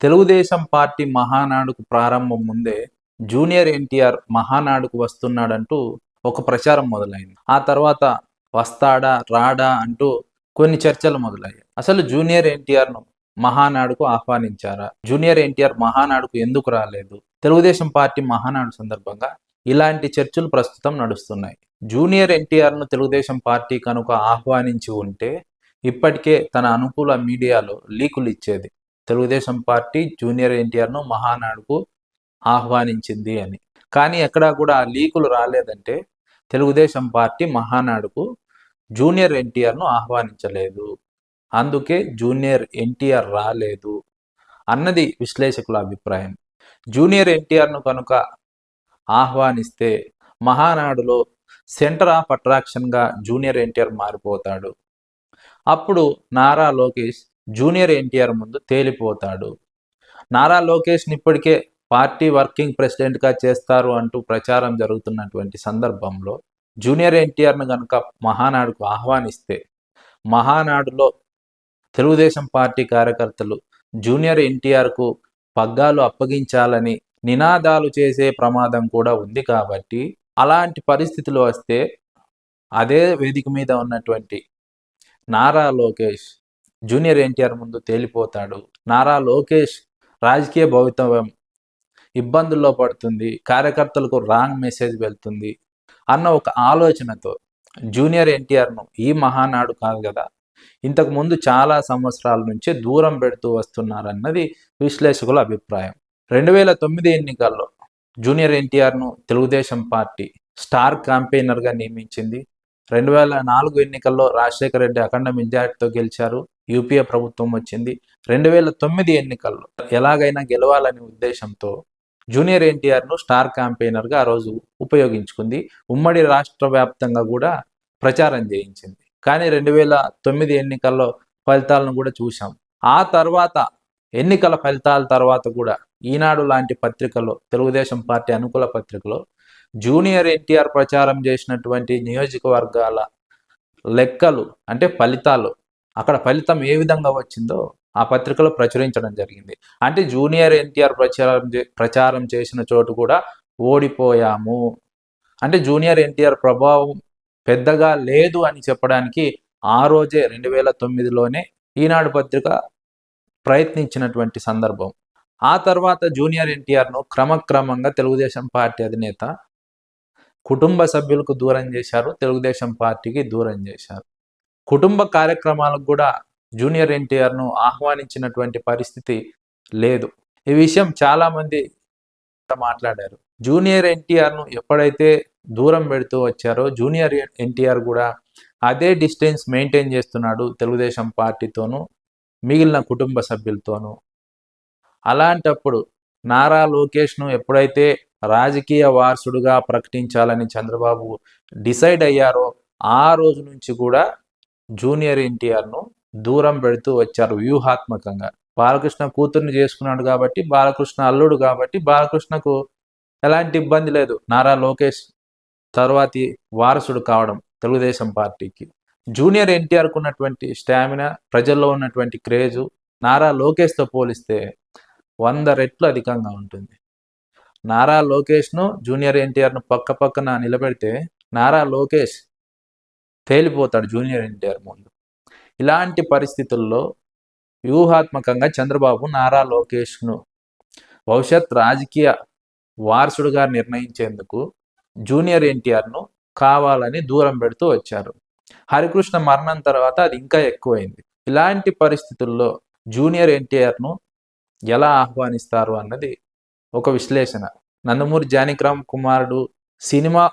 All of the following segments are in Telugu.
తెలుగుదేశం పార్టీ మహానాడుకు ప్రారంభం ముందే జూనియర్ ఎన్టీఆర్ మహానాడుకు వస్తున్నాడంటూ ఒక ప్రచారం మొదలైంది. ఆ తర్వాత వస్తాడా రాడా అంటూ కొన్ని చర్చలు మొదలయ్యాయి. అసలు జూనియర్ ఎన్టీఆర్ను మహానాడుకు ఆహ్వానించారా? జూనియర్ ఎన్టీఆర్ మహానాడుకు ఎందుకు రాలేదు? తెలుగుదేశం పార్టీ మహానాడు సందర్భంగా ఇలాంటి చర్చలు ప్రస్తుతం నడుస్తున్నాయి. జూనియర్ ఎన్టీఆర్ను తెలుగుదేశం పార్టీ కనుక ఆహ్వానించి ఉంటే ఇప్పటికే తన అనుకూల మీడియాలో లీకులు ఇచ్చేది తెలుగుదేశం పార్టీ జూనియర్ ఎన్టీఆర్ను మహానాడుకు ఆహ్వానించింది అని. కానీ ఎక్కడా కూడా ఆ లీకులు రాలేదంటే తెలుగుదేశం పార్టీ మహానాడుకు జూనియర్ ఎన్టీఆర్ను ఆహ్వానించలేదు. అందుకే జూనియర్ ఎన్టీఆర్ రాలేదు అన్నది విశ్లేషకుల అభిప్రాయం. జూనియర్ ఎన్టీఆర్ను కనుక ఆహ్వానిస్తే మహానాడులో సెంటర్ ఆఫ్ అట్రాక్షన్గా జూనియర్ ఎన్టీఆర్ మారిపోతాడు. అప్పుడు నారా లోకేష్ జూనియర్ ఎన్టీఆర్ ముందు తేలిపోతాడు. నారా లోకేష్ని ఇప్పటికే పార్టీ వర్కింగ్ ప్రెసిడెంట్గా చేస్తారు అంటూ ప్రచారం జరుగుతున్నటువంటి సందర్భంలో జూనియర్ ఎన్టీఆర్ను కనుక మహానాడుకు ఆహ్వానిస్తే మహానాడులో తెలుగుదేశం పార్టీ కార్యకర్తలు జూనియర్ ఎన్టీఆర్కు పగ్గాలు అప్పగించాలని నినాదాలు చేసే ప్రమాదం కూడా ఉంది కాబట్టి అలాంటి పరిస్థితులు వస్తే అదే వేదిక మీద ఉన్నటువంటి నారా లోకేష్ జూనియర్ ఎన్టీఆర్ ముందు తేలిపోతాడు. నారా లోకేష్ రాజకీయ భవితవ్యం ఇబ్బందుల్లో పడుతుంది. కార్యకర్తలకు రాంగ్ మెసేజ్ వెళ్తుంది అన్న ఒక ఆలోచనతో జూనియర్ ఎన్టీఆర్ను ఈ మహానాడు కాదు కదా ఇంతకు ముందు చాలా సంవత్సరాల నుంచి దూరం పెడుతూ వస్తున్నారన్నది విశ్లేషకుల అభిప్రాయం. రెండు వేల తొమ్మిది ఎన్నికల్లో జూనియర్ ఎన్టీఆర్ను తెలుగుదేశం పార్టీ స్టార్ క్యాంపెయినర్గా నియమించింది. రెండు వేల నాలుగు ఎన్నికల్లో రాజశేఖర రెడ్డి అఖండ మెజార్టీతో గెలిచారు. యూపీఏ ప్రభుత్వం వచ్చింది. రెండు వేల తొమ్మిది ఎన్నికల్లో ఎలాగైనా గెలవాలనే ఉద్దేశంతో జూనియర్ ఎన్టీఆర్ను స్టార్ క్యాంపెయినర్గా ఆ రోజు ఉపయోగించుకుంది. ఉమ్మడి రాష్ట్ర వ్యాప్తంగా కూడా ప్రచారం చేయించింది. కానీ రెండు వేల తొమ్మిది ఎన్నికల్లో ఫలితాలను కూడా చూసాం ఆ తర్వాత ఎన్నికల ఫలితాల తర్వాత కూడా ఈనాడు లాంటి పత్రికలో తెలుగుదేశం పార్టీ అనుకూల పత్రికలో జూనియర్ ఎన్టీఆర్ ప్రచారం చేసినటువంటి నియోజకవర్గాల లెక్కలు అంటే ఫలితాలు అక్కడ ఫలితం ఏ విధంగా వచ్చిందో ఆ పత్రికలో ప్రచురించడం జరిగింది. అంటే జూనియర్ ఎన్టీఆర్ ప్రచారం ప్రచారం చేసిన చోటు కూడా ఓడిపోయాము. అంటే జూనియర్ ఎన్టీఆర్ ప్రభావం పెద్దగా లేదు అని చెప్పడానికి ఆ రోజే రెండు వేల తొమ్మిదిలోనే ఈనాడు పత్రిక ప్రయత్నించినటువంటి సందర్భం. ఆ తర్వాత జూనియర్ ఎన్టీఆర్ను క్రమక్రమంగా తెలుగుదేశం పార్టీ అధినేత కుటుంబ సభ్యులకు దూరం చేశారు. తెలుగుదేశం పార్టీకి దూరం చేశారు. కుటుంబ కార్యక్రమాలకు కూడా జూనియర్ ఎన్టీఆర్ను ఆహ్వానించినటువంటి పరిస్థితి లేదు. ఈ విషయం చాలామంది మాట్లాడారు. జూనియర్ ఎన్టీఆర్ను ఎప్పుడైతే దూరం పెడుతూ వచ్చారో జూనియర్ ఎన్టీఆర్ కూడా అదే డిస్టెన్స్ మెయింటైన్ చేస్తున్నాడు తెలుగుదేశం పార్టీతోనూ మిగిలిన కుటుంబ సభ్యులతోనూ. అలాంటప్పుడు నారా లోకేష్ను ఎప్పుడైతే రాజకీయ వారసుడుగా ప్రకటించాలని చంద్రబాబు డిసైడ్ అయ్యారో ఆ రోజు నుంచి కూడా జూనియర్ ఎన్టీఆర్ను దూరం పెడుతూ వచ్చారు వ్యూహాత్మకంగా. బాలకృష్ణ కూతుర్ని చేసుకున్నాడు కాబట్టి బాలకృష్ణ అల్లుడు కాబట్టి బాలకృష్ణకు ఎలాంటి ఇబ్బంది లేదు. నారా లోకేష్ తర్వాతి వారసుడు కావడం తెలుగుదేశం పార్టీకి. జూనియర్ ఎన్టీఆర్కు ఉన్నటువంటి స్టామినా ప్రజల్లో ఉన్నటువంటి క్రేజు నారా లోకేష్తో పోలిస్తే వంద రెట్లు అధికంగా ఉంటుంది. నారా లోకేష్ను జూనియర్ ఎన్టీఆర్ను పక్క పక్కన నిలబెడితే నారా లోకేష్ తేలిపోతాడు జూనియర్ ఎన్టీఆర్ ముందు. ఇలాంటి పరిస్థితుల్లో వ్యూహాత్మకంగా చంద్రబాబు నారా లోకేష్ను భవిష్యత్ రాజకీయ వారసుడుగా నిర్ణయించేందుకు జూనియర్ ఎన్టీఆర్ను కావాలని దూరం పెడుతూ వచ్చారు. హరికృష్ణ మరణం తర్వాత అది ఇంకా ఎక్కువైంది. ఇలాంటి పరిస్థితుల్లో జూనియర్ ఎన్టీఆర్ను ఎలా ఆహ్వానిస్తారు అన్నది ఒక విశ్లేషణ. నందమూరి జానకిరామ్ కుమారుడు సినిమా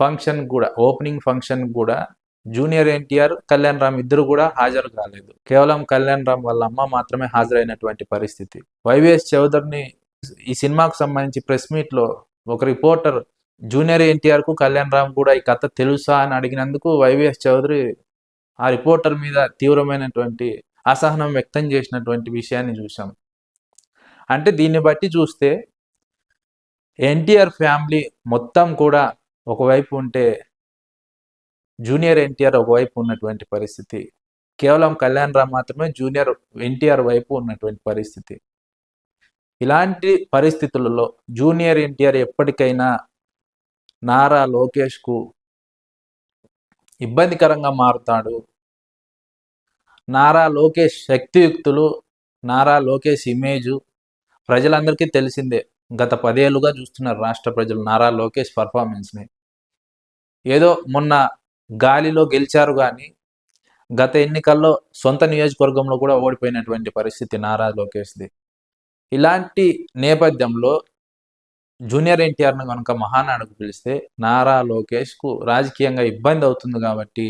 ఫంక్షన్ కూడా ఓపెనింగ్ ఫంక్షన్ కూడా జూనియర్ ఎన్టీఆర్ కళ్యాణ్ రామ్ ఇద్దరు కూడా హాజరు కాలేదు. కేవలం కళ్యాణ్ రామ్ వాళ్ళ అమ్మ మాత్రమే హాజరైనటువంటి పరిస్థితి. వైవిఎస్ చౌదరిని ఈ సినిమాకు సంబంధించి ప్రెస్ మీట్లో ఒక రిపోర్టర్ జూనియర్ ఎన్టీఆర్కు కళ్యాణ్ రామ్ కూడా ఈ కథ తెలుసా అని అడిగినందుకు వైవిఎస్ చౌదరి ఆ రిపోర్టర్ మీద తీవ్రమైనటువంటి అసహనం వ్యక్తం చేసినటువంటి విషయాన్ని చూసాం అంటే దీన్ని బట్టి చూస్తే ఎన్టీఆర్ ఫ్యామిలీ మొత్తం కూడా ఒకవైపు ఉంటే జూనియర్ ఎన్టీఆర్ ఒకవైపు ఉన్నటువంటి పరిస్థితి. కేవలం కళ్యాణ్ రామ్ మాత్రమే జూనియర్ ఎన్టీఆర్ వైపు ఉన్నటువంటి పరిస్థితి. ఇలాంటి పరిస్థితులలో జూనియర్ ఎన్టీఆర్ ఎప్పటికైనా నారా లోకేష్కు ఇబ్బందికరంగా మారుతాడు. నారా లోకేష్ శక్తియుక్తులు నారా లోకేష్ ఇమేజు ప్రజలందరికీ తెలిసిందే. గత పదేళ్ళుగా చూస్తున్నారు రాష్ట్ర ప్రజలు నారా లోకేష్ పర్ఫార్మెన్స్ని. ఏదో మొన్న గాలిలో గెలిచారు కానీ గత ఎన్నికల్లో సొంత నియోజకవర్గంలో కూడా ఓడిపోయినటువంటి పరిస్థితి నారా లోకేష్ది. ఇలాంటి నేపథ్యంలో జూనియర్ ఎన్టీఆర్ను కనుక మహానాడుకు పిలిస్తే నారా లోకేష్కు రాజకీయంగా ఇబ్బంది అవుతుంది కాబట్టి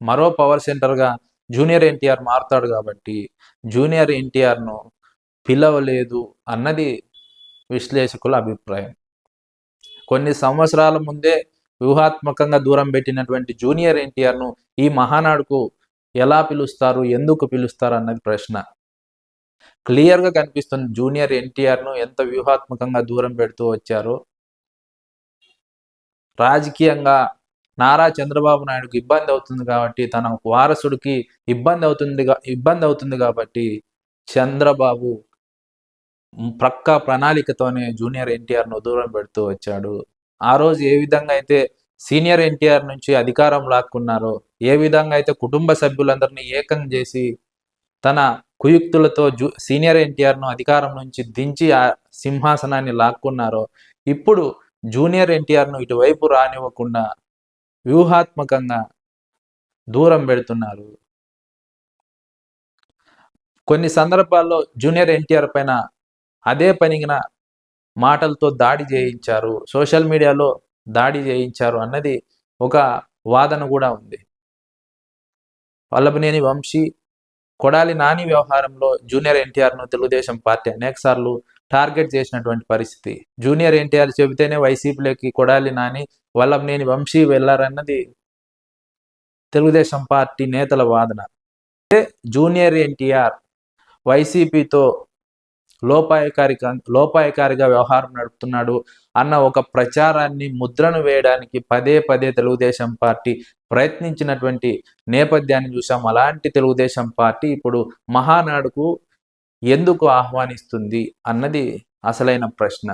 మరో పవర్ సెంటర్గా జూనియర్ ఎన్టీఆర్ మారుతాడు కాబట్టి జూనియర్ ఎన్టీఆర్ను పిలవలేదు అన్నది విశ్లేషకుల అభిప్రాయం. కొన్ని సంవత్సరాల ముందే వ్యూహాత్మకంగా దూరం పెట్టినటువంటి జూనియర్ ఎన్టీఆర్ను ఈ మహానాడుకు ఎలా పిలుస్తారు ఎందుకు పిలుస్తారు అన్నది ప్రశ్న. క్లియర్గా కనిపిస్తుంది జూనియర్ ఎన్టీఆర్ను ఎంత వ్యూహాత్మకంగా దూరం పెడుతూ వచ్చారో. రాజకీయంగా నారా చంద్రబాబు నాయుడుకి ఇబ్బంది అవుతుంది కాబట్టి తన వారసుడికి ఇబ్బంది అవుతుంది ఇబ్బంది అవుతుంది కాబట్టి చంద్రబాబు ప్రక్క ప్రణాళికతోనే జూనియర్ ఎన్టీఆర్ను దూరం పెడుతూ వచ్చాడు. ఆ రోజు ఏ విధంగా అయితే సీనియర్ ఎన్టీఆర్ నుంచి అధికారం లాక్కున్నారో ఏ విధంగా అయితే కుటుంబ సభ్యులందరినీ ఏకం చేసి తన కుయుక్తులతో జూ సీనియర్ ఎన్టీఆర్ను అధికారం నుంచి దించి ఆ సింహాసనాన్ని లాక్కున్నారో ఇప్పుడు జూనియర్ ఎన్టీఆర్ను ఇటువైపు రానివ్వకుండా వ్యూహాత్మకంగా దూరం పెడుతున్నారు. కొన్ని సందర్భాల్లో జూనియర్ ఎన్టీఆర్ పైన అదే పనిగిన మాటలతో దాడి చేయించారు సోషల్ మీడియాలో దాడి చేయించారు అన్నది ఒక వాదన కూడా ఉంది. వల్లభనేని వంశీ కొడాలి నాని వ్యవహారంలో జూనియర్ ఎన్టీఆర్ను తెలుగుదేశం పార్టీ అనేకసార్లు టార్గెట్ చేసినటువంటి పరిస్థితి. జూనియర్ ఎన్టీఆర్ చెబితేనే వైసీపీలోకి కొడాలి నాని వల్లభనేని వంశీ వెళ్ళారన్నది తెలుగుదేశం పార్టీ నేతల వాదన. జూనియర్ ఎన్టీఆర్ వైసీపీతో లోపాయకారిక లోపాయకారిగా వ్యవహారం నడుపుతున్నాడు అన్న ఒక ప్రచారాన్ని ముద్రను వేయడానికి పదే పదే తెలుగుదేశం పార్టీ ప్రయత్నించినటువంటి నేపథ్యాన్ని చూసాం అలాంటి తెలుగుదేశం పార్టీ ఇప్పుడు మహానాడుకు ఎందుకు ఆహ్వానిస్తుంది అన్నది అసలైన ప్రశ్న.